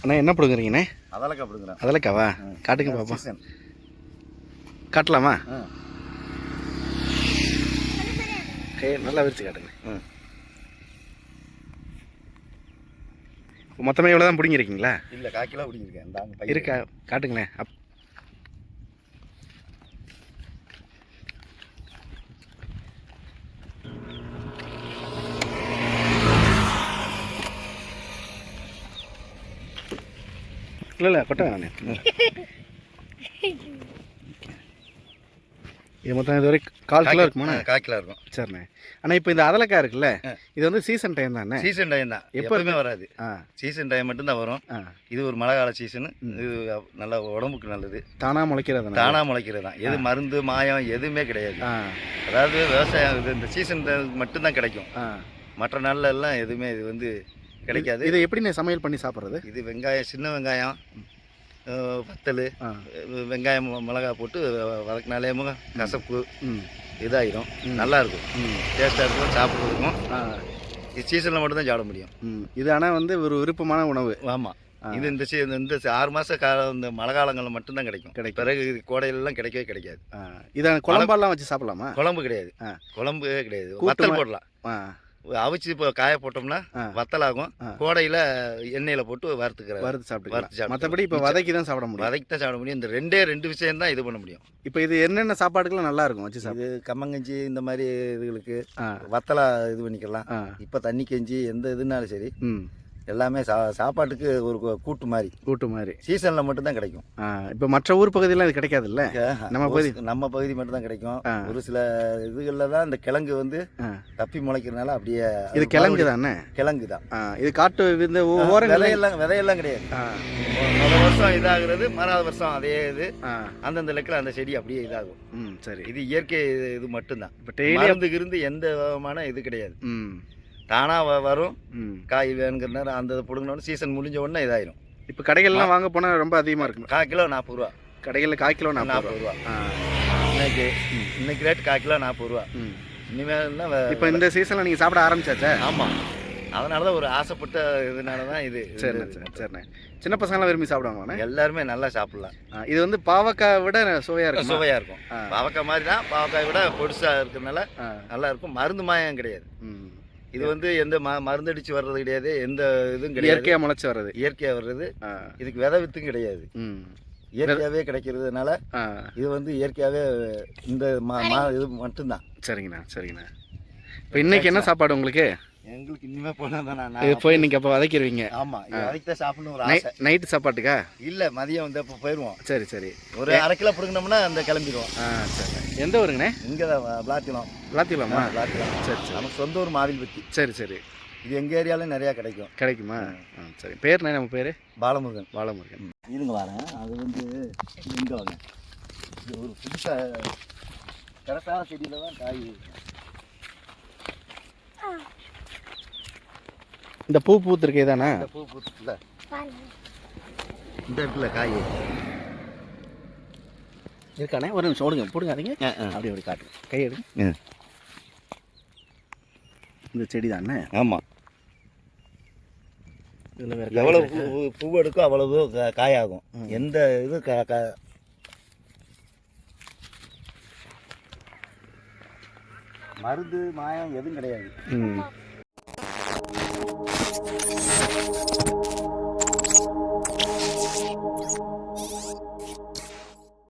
அண்ணா என்ன பிடுங்குறீங்கண்ணே? அதெல்லாம் அப்படிங்கிறேன் அதலக்காவா? காட்டுங்க பாப்பா. காட்டலாமா? கை நல்லா விரிச்சு காட்டுங்க. ம். மொத்தமே இவ்வளோ தான் பிடிங்கிருக்கீங்களா இல்லை கால் கிலோ பிடிங்கிருக்கேன் இருக்கா? காட்டுங்களேன். அப் இல்லை இல்லை கொட்ட வேணாண்ணே இது மொத்தம் இது வரைக்கும் கால் கிலோ இருக்குமாண்ணே? கால் கிலோ இருக்கும். சரிண்ணே. ஆனால் இப்போ இந்த அதலக்காய் இருக்குல்ல. இது வந்து சீசன் டைம் தானே? சீசன் டைம் தான். எப்போ எப்பவுமே வராது. ஆ. சீசன் டைம் மட்டும்தான் வரும். ஆ. இது ஒரு மழை கால சீசனு இது நல்ல உடம்புக்கு நல்லது. தானாக முளைக்கிறது தானாக முளைக்கிறது தான் எது மருந்து மாயம் எதுவுமே கிடையாது. ஆ. அதாவது விவசாயம் இது இந்த சீசன் மட்டும்தான் கிடைக்கும். ஆ. மற்ற நாள்ல எல்லாம் எதுவுமே இது வந்து கிடைக்காது. இதை எப்படி நான் சமையல் பண்ணி சாப்பிட்றது? இது வெங்காயம் சின்ன வெங்காயம் வத்தல் வெங்காயம் மிளகாய் போட்டு வதக்கினாலே கசப்பு ம். இதாயிரும். ம். நல்லா இருக்கும் ம். டேஸ்ட்டாக இருக்கும் சாப்பிட்றதுக்கும். இது சீசனில் மட்டும்தான் சாப்பிட முடியும். இது ஆனால் வந்து ஒரு விருப்பமான உணவு. ஆமாம். இது இந்த சீ இந்த ஆறு மாத காலம் இந்த மழை காலங்களில் மட்டும்தான் கிடைக்கும். கிடைக்கும். பிறகு கோடையிலலாம் கிடைக்கவே கிடைக்காது. இதை குழம்பெல்லாம் வச்சு சாப்பிடலாமா? குழம்பு கிடையாது. குழம்பு கிடையாது. வத்தல் போடலாம். அவிச்சு இப்போ காய போட்டோம்னா. வத்தலாகும். கோடையில் எண்ணெயில் போட்டு வறுத்துக்கிற வறுத்து சாப்பிட்டுக்கலாம். வறுத்து. மற்றபடி இப்போ வதக்கி தான் சாப்பிட முடியும். வதக்கி தான் சாப்பிட முடியும். இந்த ரெண்டே ரெண்டு விஷயம் தான் இது பண்ண முடியும். இப்போ இது என்னென்ன சாப்பாடுக்கெல்லாம் நல்லா இருக்கும் வச்சு சாப்பிடு? இது கம்மங்கஞ்சி இந்த மாதிரி இதுகளுக்கு வத்தலா இது பண்ணிக்கலாம். இப்போ தண்ணி கஞ்சி எந்த இதுனாலும் சரி எல்லாமே சா சாப்பாட்டுக்கு ஒரு கூட்டு மாதிரி கூட்டு மாதிரி சீசனில் மட்டும்தான் கிடைக்கும். இப்போ மற்ற ஊர் பகுதியெல்லாம் இது கிடைக்காதுல்ல? நம்ம பகுதி- நம்ம பகுதி மட்டும்தான் கிடைக்கும். ஒரு சில இதுகளில் தான் இந்த கிழங்கு வந்து தப்பி முளைக்கிறதுனால அப்படியே இது கிழங்கு தானே? கிழங்கு தான். இது காட்டு இந்த விதையெல்லாம் விதையெல்லாம் கிடையாது. முதல் வருஷம் இதாகிறது மறாவது வருஷம் அதே இது. அந்தந்த லெக்கில் அந்த செடி அப்படியே இதாகும். ம் சரி. இது இயற்கை இது மட்டும்தான். இப்போ டெய்லி இருந்து எந்த விதமான இது கிடையாது. ம். தானாக வரும். காய் வேணுங்கிற நேரம் அந்த பிடுங்கினோடனே சீசன் முடிஞ்ச உடனே இதாயிரும். இப்போ கடைகள்லாம் வாங்க போனால் ரொம்ப அதிகமாக இருக்கும் கால் கிலோ நாற்பது ரூபா. கடைகளில் கால் கிலோ நாற்பது ரூபா. ஆ. இன்னைக்கு இன்னைக்கு ரேட் கால் கிலோ நாற்பது ரூபா. இனிமேல் தான் இப்போ இந்த சீசனில் நீங்கள் சாப்பிட ஆரம்பிச்சாச்சா? ஆமாம் அதனால தான் ஒரு ஆசைப்பட்ட இதனால தான் இது சரிண்ணே சரிண்ணே. சின்ன பசங்களாம் விரும்பி சாப்பிடுவாங்கண்ணே எல்லாருமே நல்லா சாப்பிடலாம். இது வந்து பாவக்காய் விட சுவையாக இருக்கும்? சுவையாக இருக்கும். பாவக்காய் மாதிரி தான் பாவக்காய் விட பொடிசாக இருக்கிறதுனால நல்லா இருக்கும். மருந்து மாயம் கிடையாது. ம். இது வந்து எந்த ம மருந்தடிச்சு வர்றது கிடையாது எந்த இதுவும் கிடையாது. இயற்கையாக முளைச்சி வர்றது. இயற்கையாக வர்றது. இதுக்கு விதை வித்தும் கிடையாது. இயற்கையாகவே கிடைக்கிறதுனால இது வந்து இயற்கையாகவே இந்த மா மா இது மட்டும்தான். சரிங்கண்ணா சரிங்கண்ணா. இப்போ இன்னைக்கு என்ன சாப்பாடு உங்களுக்கு? எங்களுக்கு இனிமே போனால் தான் நான் போய் இன்னைக்கு அப்போ வதக்கிடுவீங்க. ஆமாம் இது அதுக்கு தான் சாப்பிடணும் ஒரு ஆசை. நைட்டு சாப்பாட்டுக்கா? இல்லை மதியம் வந்து அப்போ போயிடுவோம் சரி சரி. ஒரு அரை கிலோ பிடுங்கினோம்னா அந்த கிளம்பிடுவோம். ஆ சரி. எந்த ஊருங்கண்ணே? இங்கே தான் விளாத்திலாம் விளாத்திக்கலாமா விளாத்திலாம் சரி சரி. நமக்கு சொந்த ஊர் மாவில்பட்டி. சரி சரி. இது எங்கள் ஏரியாவில் நிறையா கிடைக்கும். கிடைக்குமா? ஆ சரி. பேர்ண்ணே நம்ம பேர்? பாலமுருகன். பாலமுருகன். இருங்க வரேன். அது வந்து இங்கே வாங்க. இது ஒரு புதுசாக கரெக்டான செடியில் தான் காய் இருக்கும். இந்த பூ பூத்துருக்கே தானே? இந்த பூ பூத்துல இந்த இடத்துல காய். இருக்கானே? ஒரு நிமிஷம் ஓடுங்க போடுங்காதீங்க. அப்படி அப்படி காட்டுங்க. கை எடுங்க. இந்த செடி தானே ஆமாம் எவ்வளவு பூ பூ எடுக்கோ அவ்வளவு கா- காயாகும். எந்த இது க க- மருந்து மாயம் எதுவும் கிடையாது.